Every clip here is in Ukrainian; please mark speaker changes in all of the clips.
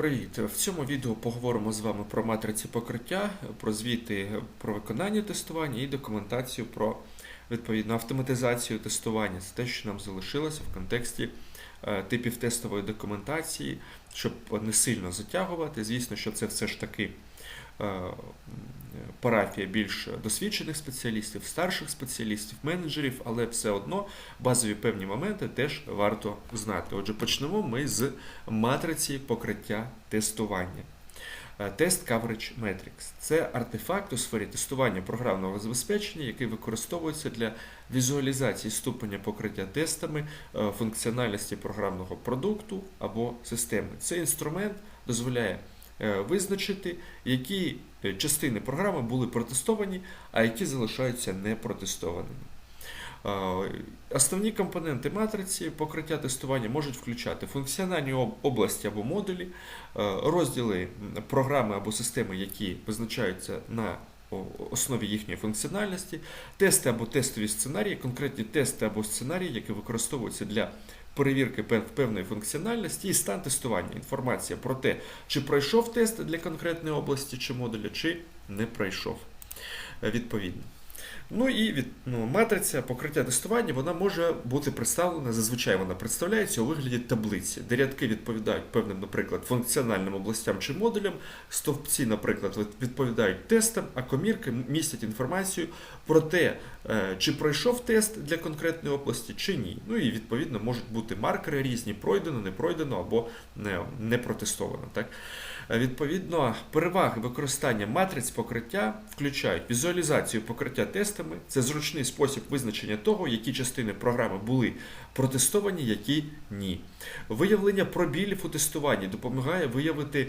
Speaker 1: Привіт! В цьому відео поговоримо з вами про матриці покриття, про звіти про виконання тестування і документацію про відповідну автоматизацію тестування. Це те, що нам залишилося в контексті е, типів тестової документації, щоб не сильно затягувати. Звісно, що це все ж таки е, парафія більш досвідчених спеціалістів, старших спеціалістів, менеджерів, але все одно базові певні моменти теж варто знати. Отже, почнемо ми з матриці покриття тестування. Е, Тест Coverage Matrix це артефакт у сфері тестування програмного забезпечення, який використовується для візуалізації ступеня покриття тестами е, функціональності програмного продукту або системи. Цей інструмент дозволяє визначити, які е, частини програми були протестовані, а які залишаються непротестованими. Е, Основні компоненти матриці покриття тестування можуть включати функціональні області або модулі, е, розділи програми або системи, які визначаються на основі їхньої функціональності, тести або тестові сценарії, конкретні тести або сценарії, які використовуються для перевірки певної функціональності і стан тестування. Інформація про те, чи пройшов тест для конкретної області чи модуля, чи не пройшов е, відповідно. Ну і від, ну, матриця покриття тестування вона може бути представлена, зазвичай вона представляється у вигляді таблиці, де рядки відповідають певним, наприклад, функціональним областям чи модулям, стовпці, наприклад, від- відповідають тестам, а комірки містять інформацію про те, е, чи пройшов тест для конкретної області, чи ні. Ну і відповідно можуть бути маркери різні, пройдено, не пройдено або не, не протестовано. Так? Е, Відповідно, переваги використання матриць покриття включають візуалізацію покриття тестами. Це зручний спосіб визначення того, які частини програми були протестовані, які ні. Виявлення пробілів у тестуванні допомагає виявити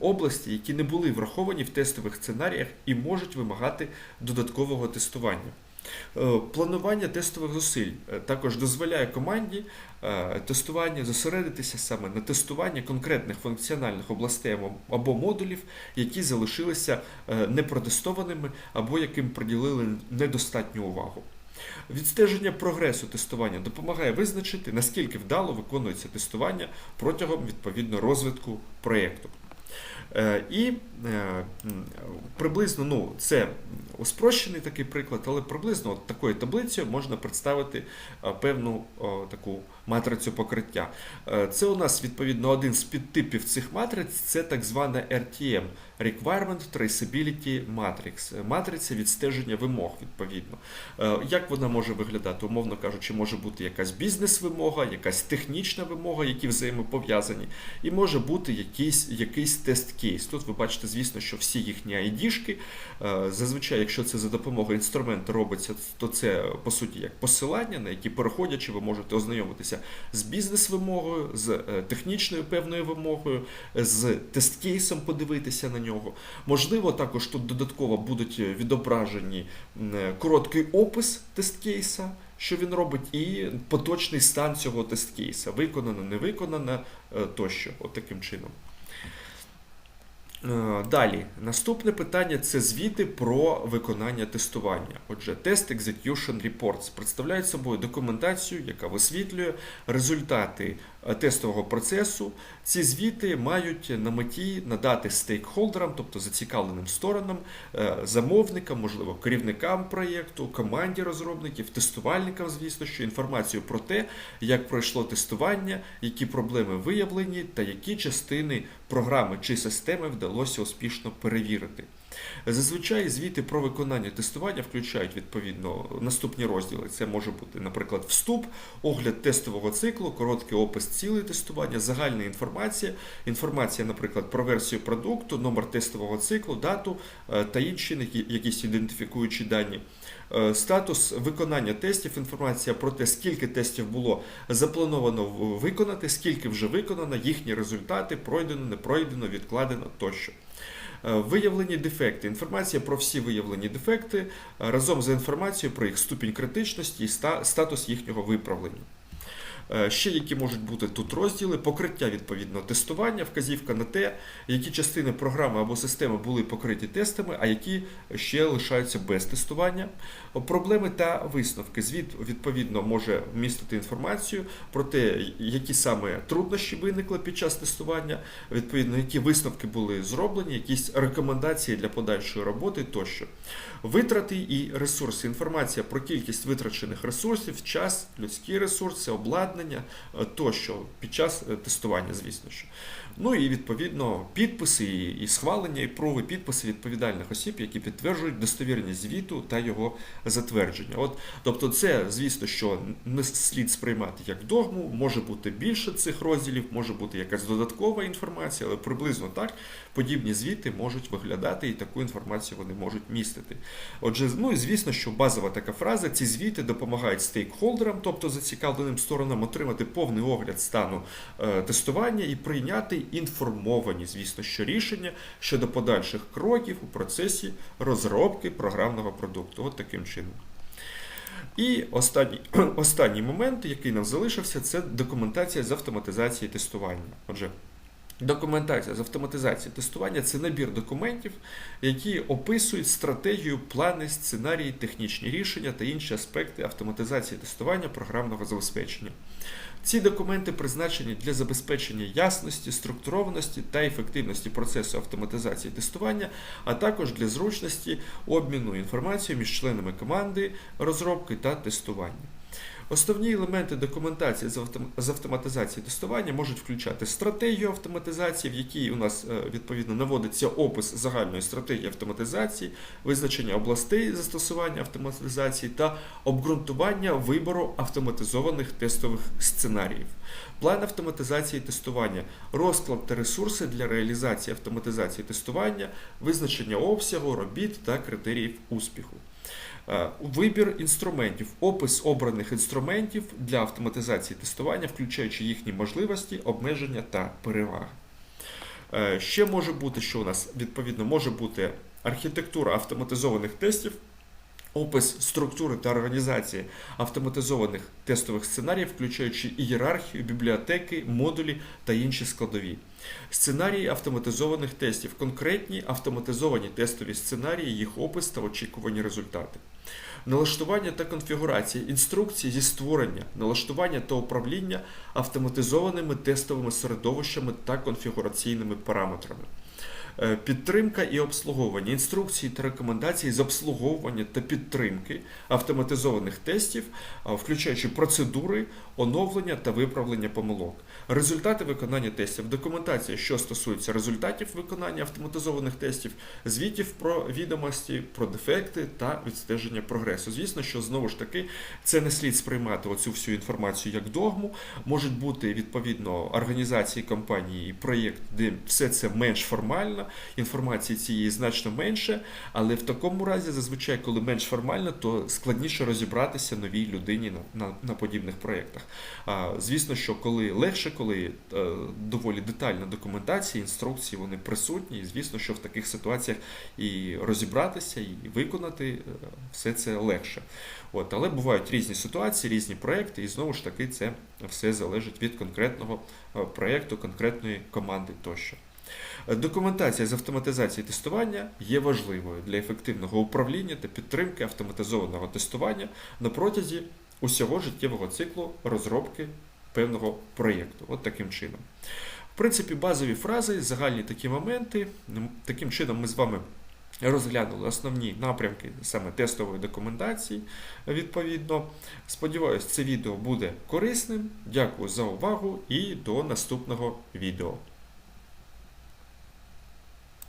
Speaker 1: області, які не були враховані в тестових сценаріях і можуть вимагати додаткового тестування. Е, Планування тестових зусиль е, також дозволяє команді е, тестування зосередитися саме на тестуванні конкретних функціональних областей або- модулів, які залишилися непротестованими або яким приділили недостатню увагу. Відстеження прогресу тестування допомагає визначити, наскільки вдало виконується тестування протягом відповідно розвитку проєкту. Е, І е, приблизно, ну, це спрощений такий приклад, але приблизно от такою таблицею можна представити е, певну таку матрицю покриття. Це у нас відповідно один з підтипів цих матриць, це так звана RTM Requirement Traceability Matrix, матриця відстеження вимог відповідно. Е, Як вона може виглядати? Умовно кажучи, може бути якась бізнес-вимога, якась технічна вимога, які взаємопов'язані, і може бути якийсь, якийсь тест-кейс. Тут ви бачите, звісно, що всі їхні ID-шки, е, зазвичай, якщо це за допомогою інструменту робиться, то це по суті як посилання, на які переходячи, ви можете ознайомитися з бізнес-вимогою, з е, технічною певною вимогою, з тест-кейсом подивитися на нього. Можливо, також тут додатково будуть відображені е, короткий опис тест-кейса, що він робить, і поточний стан цього тест-кейса. Виконано, не виконано е, тощо, от таким чином. Е, Далі, наступне питання це звіти про виконання тестування. Отже, Test Execution Reports представляють собою документацію, яка висвітлює результати е, тестового процесу. Ці звіти мають на меті надати стейкхолдерам, тобто зацікавленим сторонам, е, замовникам, можливо, керівникам проєкту, команді розробників, тестувальникам, звісно, що інформацію про те, як пройшло тестування, які проблеми виявлені та які частини програми чи системи вдалося успішно перевірити. Зазвичай звіти про виконання тестування включають відповідно наступні розділи. Це може бути, наприклад, вступ, огляд тестового циклу, короткий опис цілей тестування, загальна інформація, інформація, наприклад, про версію продукту, номер тестового циклу, дату е, та інші якісь ідентифікуючі дані. Е, Статус виконання тестів, інформація про те, скільки тестів було заплановано виконати, скільки вже виконано, їхні результати, пройдено, не пройдено, відкладено тощо. Е, Виявлені дефекти. Інформація про всі виявлені дефекти е, разом з інформацією про їх ступінь критичності і статус їхнього виправлення. Е, Ще які можуть бути тут розділи, покриття відповідно тестування, вказівка на те, які частини програми або системи були покриті тестами, а які ще лишаються без тестування. Проблеми та висновки. Звіт відповідно може вмістити інформацію про те, які саме труднощі виникли під час тестування, відповідно, які висновки були зроблені, якісь рекомендації для подальшої роботи тощо. Витрати і ресурси. Інформація про кількість витрачених ресурсів, час, людські ресурси, обладнання е, тощо під час е, тестування, звісно що. Ну і відповідно підписи і схвалення, і прови підписи відповідальних осіб, які підтверджують достовірність звіту та його затвердження. От, тобто, це, звісно, що не слід сприймати як догму, може бути більше цих розділів, може бути якась додаткова інформація, але приблизно так подібні звіти можуть виглядати і таку інформацію вони можуть містити. Отже, ну і звісно, що базова така фраза: ці звіти допомагають стейкхолдерам, тобто зацікавленим сторонам, отримати повний огляд стану е, тестування і прийняти інформовані, звісно, що рішення щодо подальших кроків у процесі розробки програмного продукту. От таким чином. І останній, останній момент, який нам залишився, це документація з автоматизації тестування. Отже, Документація з автоматизації тестування це набір документів, які описують стратегію, плани, сценарії, технічні рішення та інші аспекти автоматизації тестування програмного забезпечення. Ці документи призначені для забезпечення ясності, структурованості та ефективності процесу автоматизації тестування, а також для зручності обміну інформацією між членами команди розробки та тестування. Основні елементи документації з автоматизації тестування можуть включати стратегію автоматизації, в якій у нас е, відповідно наводиться опис загальної стратегії автоматизації, визначення областей застосування автоматизації та обґрунтування вибору автоматизованих тестових сценаріїв. План автоматизації тестування, розклад та ресурси для реалізації автоматизації тестування, визначення обсягу, робіт та критеріїв успіху. Е, Вибір інструментів, опис обраних інструментів для автоматизації тестування, включаючи їхні можливості, обмеження та переваги. Е, Ще може бути, що у нас відповідно може бути архітектура автоматизованих тестів, опис структури та організації автоматизованих тестових сценаріїв, включаючи ієрархію, бібліотеки, модулі та інші складові. Сценарії автоматизованих тестів, конкретні автоматизовані тестові сценарії, їх опис та очікувані результати. Налаштування та конфігурація, інструкції зі створення, налаштування та управління автоматизованими тестовими середовищами та конфігураційними параметрами. Е, Підтримка і обслуговування, інструкції та рекомендації з обслуговування та підтримки автоматизованих тестів, включаючи процедури, оновлення та виправлення помилок. Результати виконання тестів, документація, що стосується результатів виконання автоматизованих тестів, звітів про відомості, про дефекти та відстеження прогресу. Звісно, що знову ж таки це не слід сприймати оцю всю інформацію як догму. Можуть бути відповідно організації компанії і проєкт, де все це менш формально, інформації цієї значно менше, але в такому разі, зазвичай, коли менш формально, то складніше розібратися новій людині на, на, на подібних проєктах. Звісно, що коли легше, коли е, доволі детальна документація, інструкції вони присутні, і звісно, що в таких ситуаціях і розібратися, і виконати е, все це легше. От, але бувають різні ситуації, різні проекти, і знову ж таки це все залежить від конкретного е, проєкту, конкретної команди тощо. Документація з автоматизації тестування є важливою для ефективного управління та підтримки автоматизованого тестування на протязі усього життєвого циклу розробки певного проєкту. От таким чином. В принципі, базові фрази, загальні такі моменти. Таким чином, ми з вами розглянули основні напрямки саме тестової документації. Відповідно, сподіваюсь, це відео буде корисним. Дякую за увагу і до наступного відео.